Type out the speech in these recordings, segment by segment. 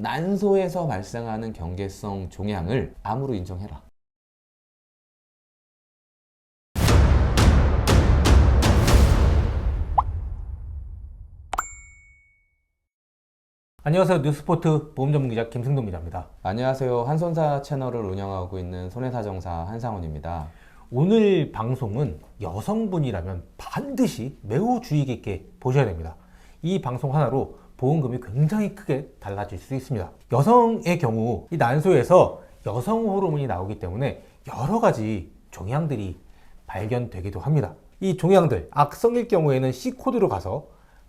난소에서 발생하는 경계성 종양을 암으로 인정해라. 안녕하세요. 뉴스포트 보험 전문 기자 김승동 기자입니다. 안녕하세요. 한손사 채널을 운영하고 있는 손해사정사 한상훈입니다. 오늘 방송은 여성분이라면 반드시 매우 주의 깊게 보셔야 됩니다. 이 방송 하나로 보험금이 굉장히 크게 달라질 수 있습니다. 여성의 경우 이 난소에서 여성 호르몬이 나오기 때문에 여러 가지 종양들이 발견되기도 합니다. 이 종양들 악성일 경우에는 C 코드로 가서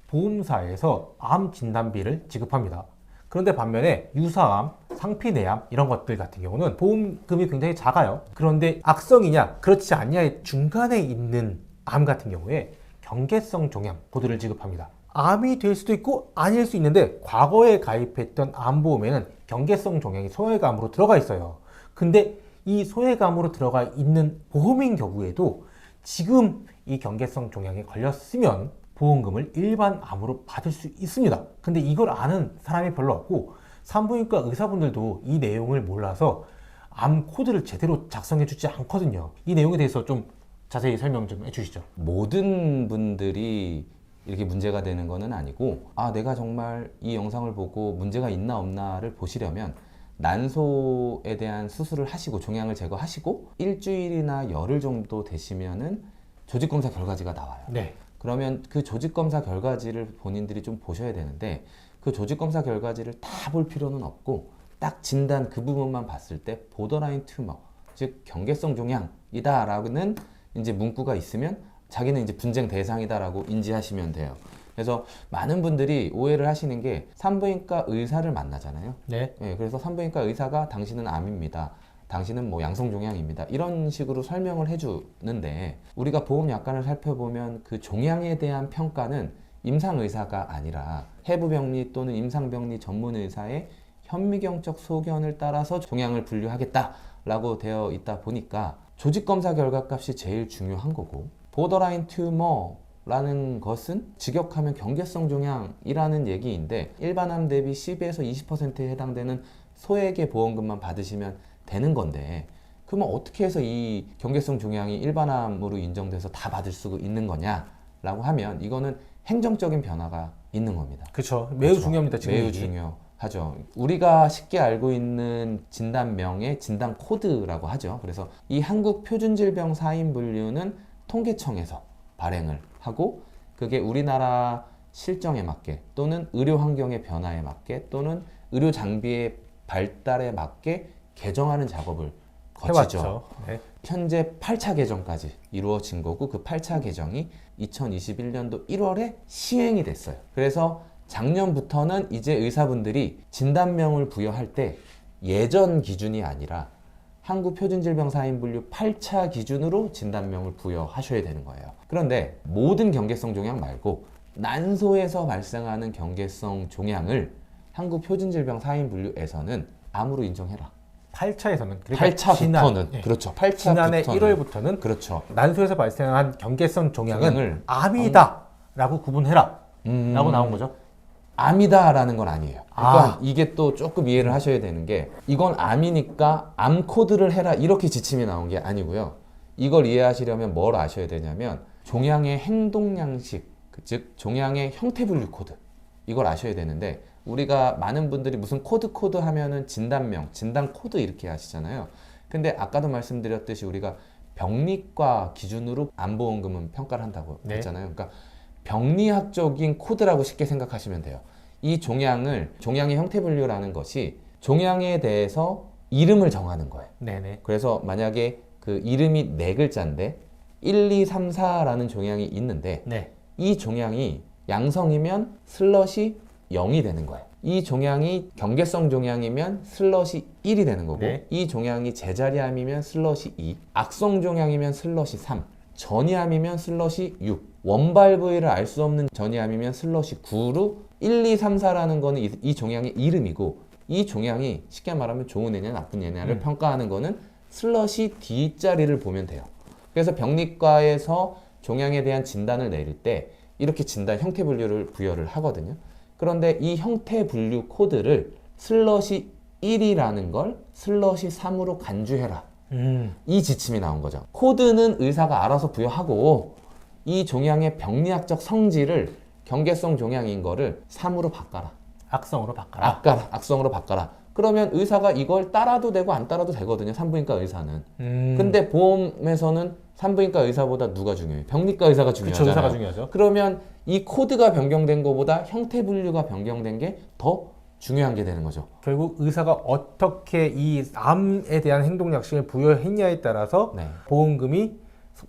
보험사에서 암 진단비를 지급합니다. 그런데 반면에 유사암, 상피내암 이런 것들 같은 경우는 보험금이 굉장히 작아요. 그런데 악성이냐 그렇지 않냐의 중간에 있는 암 같은 경우에 경계성 종양 코드를 지급합니다. 암이 될 수도 있고 아닐 수 있는데 과거에 가입했던 암보험에는 경계성 종양이 소외감으로 들어가 있어요. 근데 이 소외감으로 들어가 있는 보험인 경우에도 지금 이 경계성 종양에 걸렸으면 보험금을 일반 암으로 받을 수 있습니다. 근데 이걸 아는 사람이 별로 없고 산부인과 의사분들도 이 내용을 몰라서 암 코드를 제대로 작성해 주지 않거든요. 이 내용에 대해서 좀 자세히 설명 좀 해주시죠. 모든 분들이 이렇게 문제가 되는 것은 아니고 아 내가 정말 이 영상을 보고 문제가 있나 없나를 보시려면 난소에 대한 수술을 하시고 종양을 제거하시고 일주일이나 열흘 정도 되시면은 조직 검사 결과지가 나와요. 네. 그러면 그 조직 검사 결과지를 본인들이 좀 보셔야 되는데 그 조직 검사 결과지를 다 볼 필요는 없고 딱 진단 그 부분만 봤을 때 보더라인 튜머 즉 경계성 종양이다라는 이제 문구가 있으면 자기는 이제 분쟁 대상이다라고 인지하시면 돼요. 그래서 많은 분들이 오해를 하시는 게 산부인과 의사를 만나잖아요. 네. 예, 그래서 산부인과 의사가 당신은 암입니다. 당신은 뭐 양성 종양입니다. 이런 식으로 설명을 해주는데 우리가 보험 약관을 살펴보면 그 종양에 대한 평가는 임상 의사가 아니라 해부병리 또는 임상병리 전문 의사의 현미경적 소견을 따라서 종양을 분류하겠다라고 되어 있다 보니까 조직 검사 결과 값이 제일 중요한 거고 보더라인 튜머라는 것은 직역하면 경계성 종양이라는 얘기인데 일반암 대비 10에서 20%에 해당되는 소액의 보험금만 받으시면 되는 건데 그러면 어떻게 해서 이 경계성 종양이 일반암으로 인정돼서 다 받을 수 있는 거냐라고 하면 이거는 행정적인 변화가 있는 겁니다. 그렇죠. 매우 그렇죠. 중요합니다. 지금 매우. 중요하죠. 우리가 쉽게 알고 있는 진단명의 진단 코드라고 하죠. 그래서 이 한국 표준질병 사인 분류는 통계청에서 발행을 하고 그게 우리나라 실정에 맞게 또는 의료 환경의 변화에 맞게 또는 의료 장비의 발달에 맞게 개정하는 작업을 거치죠. 네. 현재 8차 개정까지 이루어진 거고 그 8차 개정이 2021년도 1월에 시행이 됐어요. 그래서 작년부터는 이제 의사분들이 진단명을 부여할 때 예전 기준이 아니라 한국 표준질병사인분류 8차 기준으로 진단명을 부여하셔야 되는 거예요. 그런데 모든 경계성 종양 말고 난소에서 발생하는 경계성 종양을 한국 표준질병사인분류에서는 암으로 인정해라. 8차에서는 8차부터는 그렇죠. 8차부터는 지난해 1월부터는 그렇죠. 난소에서 발생한 경계성 종양은 종양을 암이다라고 구분해라. 음, 라고 나온 거죠. 암이다라는 건 아니에요. 그러니까 아. 이게 또 조금 이해를 하셔야 되는 게 이건 암이니까 암 코드를 해라 이렇게 지침이 나온 게 아니고요. 이걸 이해하시려면 뭘 아셔야 되냐면 종양의 행동 양식, 그즉 종양의 형태 분류 코드 이걸 아셔야 되는데 우리가 많은 분들이 무슨 코드 코드 하면은 진단명, 진단 코드 이렇게 하시잖아요. 근데 아까도 말씀드렸듯이 우리가 병리과 기준으로 암보험금은 평가를 한다고 네. 했잖아요. 그러니까 병리학적인 코드라고 쉽게 생각하시면 돼요. 이 종양을 종양의 형태 분류라는 것이 종양에 대해서 이름을 정하는 거예요. 네네. 그래서 만약에 그 이름이 네 글자인데 1, 2, 3, 4라는 종양이 있는데 네. 이 종양이 양성이면 슬럿이 0이 되는 거예요. 이 종양이 경계성 종양이면 슬럿이 1이 되는 거고 네. 이 종양이 제자리암이면 슬럿이 2, 악성 종양이면 슬럿이 3, 전이암이면 슬럿이 6, 원발 부위를 알 수 없는 전이암이면 슬럿이 9로 1, 2, 3, 4라는 거는 이, 이 종양의 이름이고 이 종양이 쉽게 말하면 좋은 애냐 나쁜 애냐를 음. 평가하는 거는 슬럿이 D자리를 보면 돼요. 그래서 병리과에서 종양에 대한 진단을 내릴 때 이렇게 진단 형태 분류를 부여를 하거든요. 그런데 이 형태 분류 코드를 슬러시 1이라는 걸 슬러시 3으로 간주해라. 음. 이 지침이 나온 거죠. 코드는 의사가 알아서 부여하고 이 종양의 병리학적 성질을 경계성 종양인 거를 3으로 바꿔라. 악성으로 바꿔라. 악가라. 악성으로 바꿔라. 그러면 의사가 이걸 따라도 되고 안 따라도 되거든요. 산부인과 의사는. 음. 근데 보험에서는 산부인과 의사보다 누가 중요해요? 병리과 의사가 그쵸, 중요하잖아요. 의사가 중요하죠. 그러면 이 코드가 변경된 것보다 형태 분류가 변경된 게 더 중요한 게 되는 거죠. 결국 의사가 어떻게 이 암에 대한 행동 약식을 부여했냐에 따라서 네. 보험금이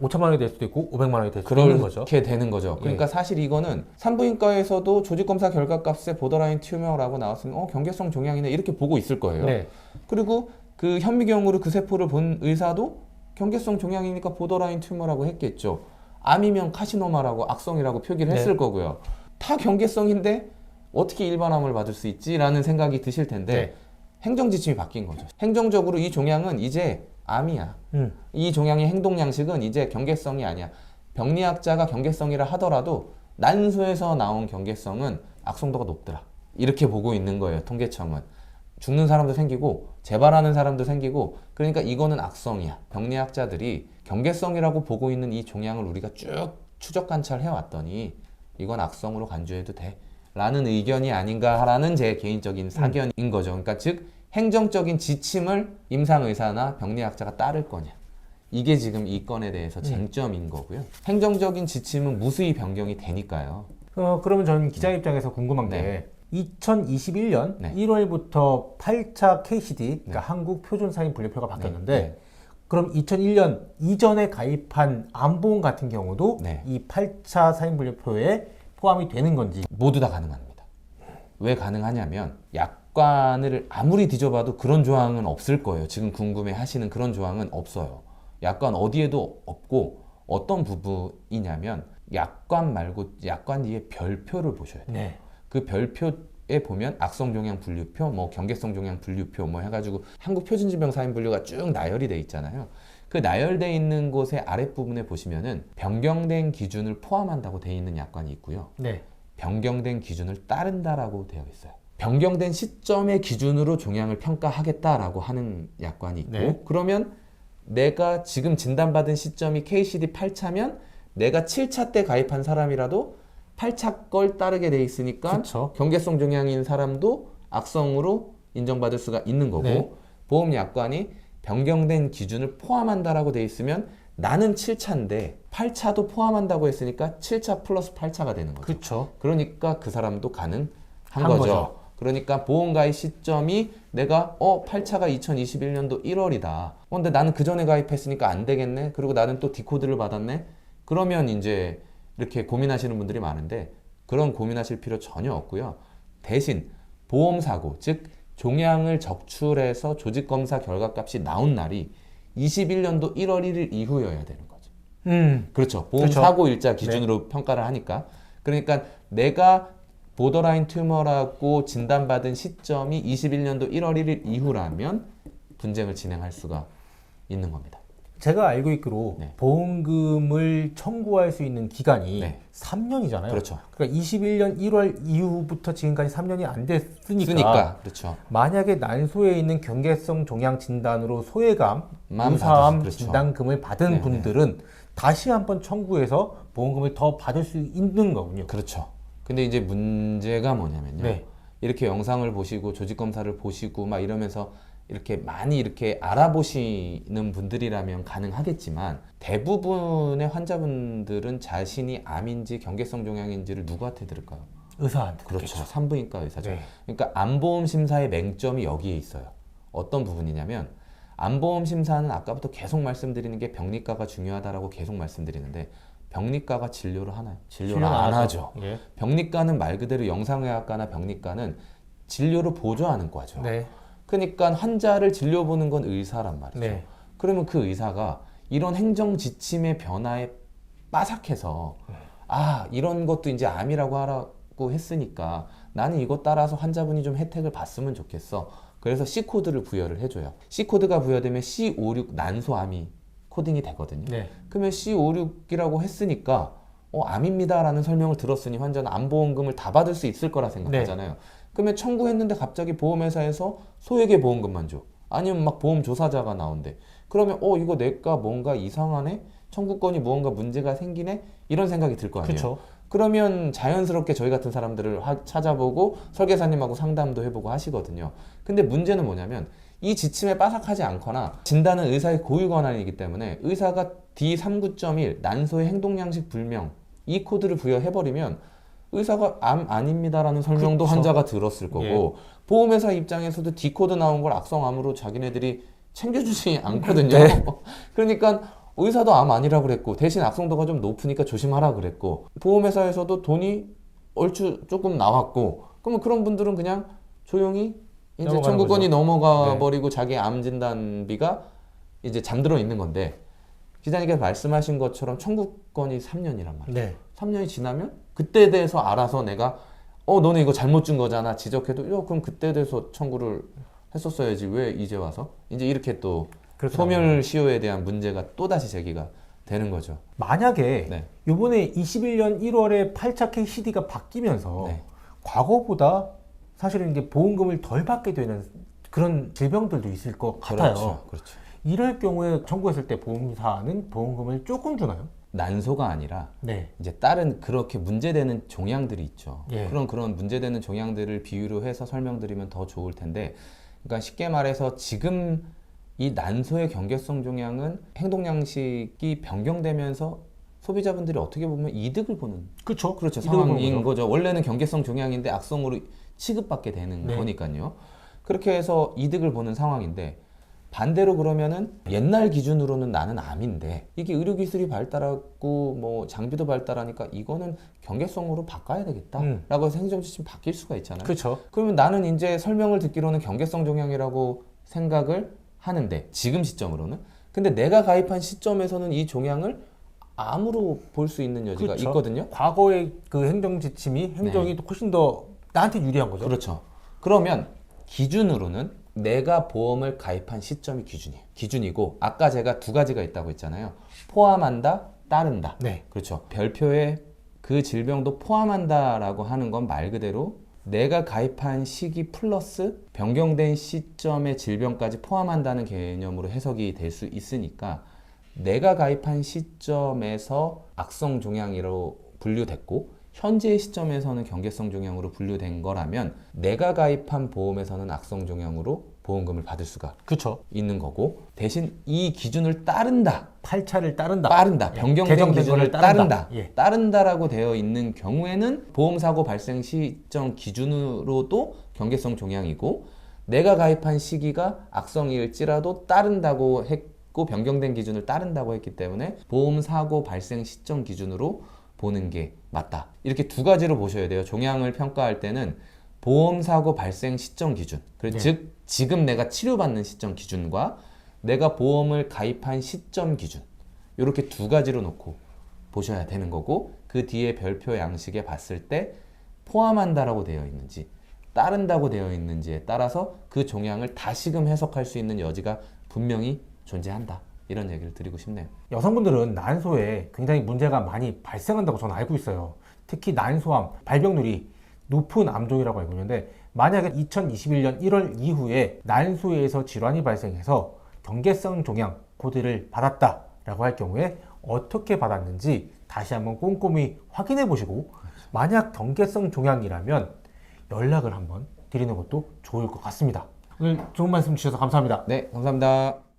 5천만 원이 될 수도 있고 500만 원이 될 수도 있는 거죠. 그렇게 되는 거죠. 그러니까 사실 이거는 산부인과에서도 조직검사 결과값에 보더라인 튜머라고 나왔으면 어 경계성 종양이네 이렇게 보고 있을 거예요. 네. 그리고 그 현미경으로 그 세포를 본 의사도 경계성 종양이니까 보더라인 튜머라고 했겠죠. 암이면 카시노마라고 악성이라고 표기를 네. 했을 거고요. 다 경계성인데 어떻게 일반암을 받을 수 있지라는 생각이 드실 텐데 네. 행정 지침이 바뀐 거죠. 행정적으로 이 종양은 이제 암이야. 음. 이 종양의 행동 양식은 이제 경계성이 아니야. 병리학자가 경계성이라 하더라도 난소에서 나온 경계성은 악성도가 높더라. 이렇게 보고 있는 거예요. 통계청은. 죽는 사람도 생기고 재발하는 사람도 생기고 그러니까 이거는 악성이야. 병리학자들이 경계성이라고 보고 있는 이 종양을 우리가 쭉 추적 관찰해 왔더니 이건 악성으로 간주해도 돼. 라는 의견이 아닌가라는 제 개인적인 사견인 거죠. 그러니까 즉 행정적인 지침을 임상의사나 병리학자가 따를 거냐. 이게 지금 이 건에 대해서 쟁점인 거고요. 행정적인 지침은 무수히 변경이 되니까요. 어, 그러면 저는 기자 입장에서 궁금한 게 네. 2021년 네. 1월부터 8차 KCD, 그러니까 한국 표준사인 분류표가 바뀌었는데 네. 그럼 2001년 이전에 가입한 암보험 같은 경우도 네. 이 8차 사인 분류표에 포함이 되는 건지 모두 다 가능합니다. 왜 가능하냐면 약관을 아무리 뒤져봐도 그런 조항은 없을 거예요. 지금 궁금해 하시는 그런 조항은 없어요. 약관 어디에도 없고 어떤 부분이냐면 약관 말고 약관 뒤에 별표를 보셔야 돼요. 네. 그 별표에 보면 악성 종양 분류표, 뭐 경계성 종양 분류표 뭐 해가지고 한국 표준질병 사인 분류가 쭉 나열이 돼 있잖아요. 그 나열돼 있는 곳의 아랫부분에 보시면은 변경된 기준을 포함한다고 돼 있는 약관이 있고요. 네. 변경된 기준을 따른다라고 되어 있어요. 변경된 시점의 기준으로 종양을 평가하겠다라고 하는 약관이 있고 네. 그러면 내가 지금 진단받은 시점이 KCD 8차면 내가 7차 때 가입한 사람이라도 8차 걸 따르게 돼 있으니까 그렇죠. 경계성 종양인 사람도 악성으로 인정받을 수가 있는 거고 네. 보험 약관이 변경된 기준을 포함한다라고 돼 있으면 나는 7차인데 8차도 포함한다고 했으니까 7차 플러스 8차가 되는 거죠. 그렇죠. 그러니까 그 사람도 가능한 한 거죠. 거죠. 그러니까 보험 가입 시점이 내가 어 8차가 2021년도 1월이다. 어, 근데 나는 그 전에 가입했으니까 안 되겠네. 그리고 나는 또 디코드를 받았네. 그러면 이제 이렇게 고민하시는 분들이 많은데 그런 고민하실 필요 전혀 없고요. 대신 보험 사고 즉 종양을 적출해서 조직 검사 결과값이 나온 날이 21년도 1월 1일 이후여야 되는 거죠. 음. 그렇죠. 보험 그렇죠. 사고 일자 기준으로 평가를 하니까. 그러니까 내가 보더라인 튜머라고 진단받은 시점이 21년도 1월 1일 이후라면 분쟁을 진행할 수가 있는 겁니다. 제가 알고 있기로 네. 보험금을 청구할 수 있는 기간이 네. 3년이잖아요. 그렇죠. 그러니까 21년 1월 이후부터 지금까지 3년이 안 됐으니까 쓰니까 그렇죠. 만약에 난소에 있는 경계성 종양 진단으로 소외감, 받으시- 그렇죠. 진단금을 받은 네네. 분들은 다시 한번 청구해서 보험금을 더 받을 수 있는 거군요. 그렇죠. 근데 이제 문제가 뭐냐면요. 네. 이렇게 영상을 보시고 조직 검사를 보시고 막 이러면서 이렇게 많이 이렇게 알아보시는 분들이라면 가능하겠지만 대부분의 환자분들은 자신이 암인지 경계성 종양인지를 누구한테 들을까요? 의사한테 그렇죠. 산부인과 의사죠. 네. 그러니까 암보험 심사의 맹점이 여기에 있어요. 어떤 부분이냐면 암보험 심사는 아까부터 계속 말씀드리는 게 병리과가 중요하다라고 계속 말씀드리는데 병리과가 진료를 하나요? 진료를 안 하죠. 예. 병리과는 말 그대로 영상의학과나 병리과는 진료를 보조하는 과죠. 네. 그러니까 환자를 진료 보는 건 의사란 말이죠. 네. 그러면 그 의사가 이런 행정 지침의 변화에 빠삭해서 아 이런 것도 이제 암이라고 하라고 했으니까 나는 이것 따라서 환자분이 좀 혜택을 봤으면 좋겠어. 그래서 C 코드를 부여를 해줘요. C 코드가 부여되면 C56 난소암이 코딩이 되거든요. 네. 그러면 C56이라고 했으니까 어, 암입니다라는 설명을 들었으니 환자는 암보험금을 다 받을 수 있을 거라 생각하잖아요. 그러면 청구했는데 갑자기 보험회사에서 소액의 보험금만 줘. 아니면 막 보험 조사자가 나온대. 그러면 어 이거 내가 뭔가 이상하네. 청구권이 무언가 문제가 생기네. 이런 생각이 들 거 아니에요. 그렇죠. 그러면 자연스럽게 저희 같은 사람들을 하- 찾아보고 설계사님하고 상담도 해보고 하시거든요. 근데 문제는 뭐냐면 이 지침에 빠삭하지 않거나 진단은 의사의 고유 권한이기 때문에 의사가 D39.1 난소의 행동 양식 불명 이 코드를 부여해버리면 의사가 암 아닙니다라는 설명도 그쵸. 환자가 들었을 거고 보험회사 입장에서도 D 코드 나온 걸 악성암으로 자기네들이 챙겨주지 않거든요. 그러니까 의사도 암 아니라 그랬고 대신 악성도가 좀 높으니까 조심하라 그랬고 보험회사에서도 돈이 얼추 조금 나왔고 그러면 그런 분들은 그냥 조용히 이제 청구권이 거죠. 넘어가 네. 버리고 자기 암 진단비가 이제 잠들어 있는 건데 기자님께서 말씀하신 것처럼 청구권이 3년이란 말이에요. 네. 3년이 지나면 그때에 대해서 알아서 내가 어 너네 이거 잘못 준 거잖아 지적해도 야 그럼 그때에 대해서 청구를 했었어야지 왜 이제 와서 이제 이렇게 또 소멸 시효에 대한 문제가 또 다시 제기가 되는 거죠. 만약에 네. 이번에 21년 1월에 8차 KCD가 바뀌면서 네. 과거보다 사실은 이게 보험금을 덜 받게 되는 그런 질병들도 있을 것 같아요. 그렇죠. 그렇죠. 이럴 경우에 청구했을 때 보험사는 보험금을 조금 주나요? 난소가 아니라 네. 이제 다른 그렇게 문제되는 종양들이 있죠. 예. 그런 그런 문제되는 종양들을 비유로 해서 설명드리면 더 좋을 텐데, 그러니까 쉽게 말해서 지금 이 난소의 경계성 종양은 행동 양식이 변경되면서 소비자분들이 어떻게 보면 이득을 보는 그렇죠. 그렇죠 상황인. 거죠. 원래는 경계성 종양인데 악성으로 취급받게 되는 네. 거니까요. 그렇게 해서 이득을 보는 상황인데 반대로 그러면은 옛날 기준으로는 나는 암인데 이게 의료 기술이 발달하고 뭐 장비도 발달하니까 이거는 경계성으로 바꿔야 음. 되겠다라고 해서 행정 지침 바뀔 수가 있잖아요. 그렇죠. 그러면 나는 이제 설명을 듣기로는 경계성 종양이라고 생각을 하는데 지금 시점으로는 근데 내가 가입한 시점에서는 이 종양을 암으로 볼 수 있는 여지가 그렇죠. 있거든요. 과거의 그 행정 지침이 행정이 훨씬 더 나한테 유리한 거죠. 그렇죠. 그러면 기준으로는 내가 보험을 가입한 시점이 기준이에요. 기준이고 아까 제가 두 가지가 있다고 했잖아요. 포함한다, 따른다. 네. 그렇죠. 별표에 그 질병도 포함한다라고 하는 건 말 그대로 내가 가입한 시기 플러스 변경된 시점의 질병까지 포함한다는 개념으로 해석이 될 수 있으니까 내가 가입한 시점에서 악성 종양으로 분류됐고 현재의 시점에서는 경계성 종양으로 분류된 거라면 내가 가입한 보험에서는 악성 종양으로 보험금을 받을 수가 그렇죠. 있는 거고 대신 이 기준을 따른다 8차를 따른다. 따른다. 예, 변경된 개정된 기준을 거를 따른다. 따른다. 예. 따른다라고 되어 있는 경우에는 보험사고 발생 시점 기준으로도 경계성 종양이고 내가 가입한 시기가 악성일지라도 따른다고 했고 변경된 기준을 따른다고 했기 때문에 보험사고 발생 시점 기준으로 보는 게 맞다. 이렇게 두 가지로 보셔야 돼요. 종양을 평가할 때는 보험 사고 발생 시점 기준, 네. 즉 지금 내가 치료받는 시점 기준과 내가 보험을 가입한 시점 기준 이렇게 두 가지로 놓고 보셔야 되는 거고 그 뒤에 별표 양식에 봤을 때 포함한다라고 되어 있는지 따른다고 되어 있는지에 따라서 그 종양을 다시금 해석할 수 있는 여지가 분명히 존재한다 이런 얘기를 드리고 싶네요. 여성분들은 난소에 굉장히 문제가 많이 발생한다고 저는 알고 있어요. 특히 난소암 발병률이 높은 암종이라고 알고 있는데 만약에 2021년 1월 이후에 난소에서 질환이 발생해서 경계성 종양 코드를 받았다라고 할 경우에 어떻게 받았는지 다시 한번 꼼꼼히 확인해 보시고 만약 경계성 종양이라면 연락을 한번 드리는 것도 좋을 것 같습니다. 오늘 좋은 말씀 주셔서 감사합니다. 네, 감사합니다.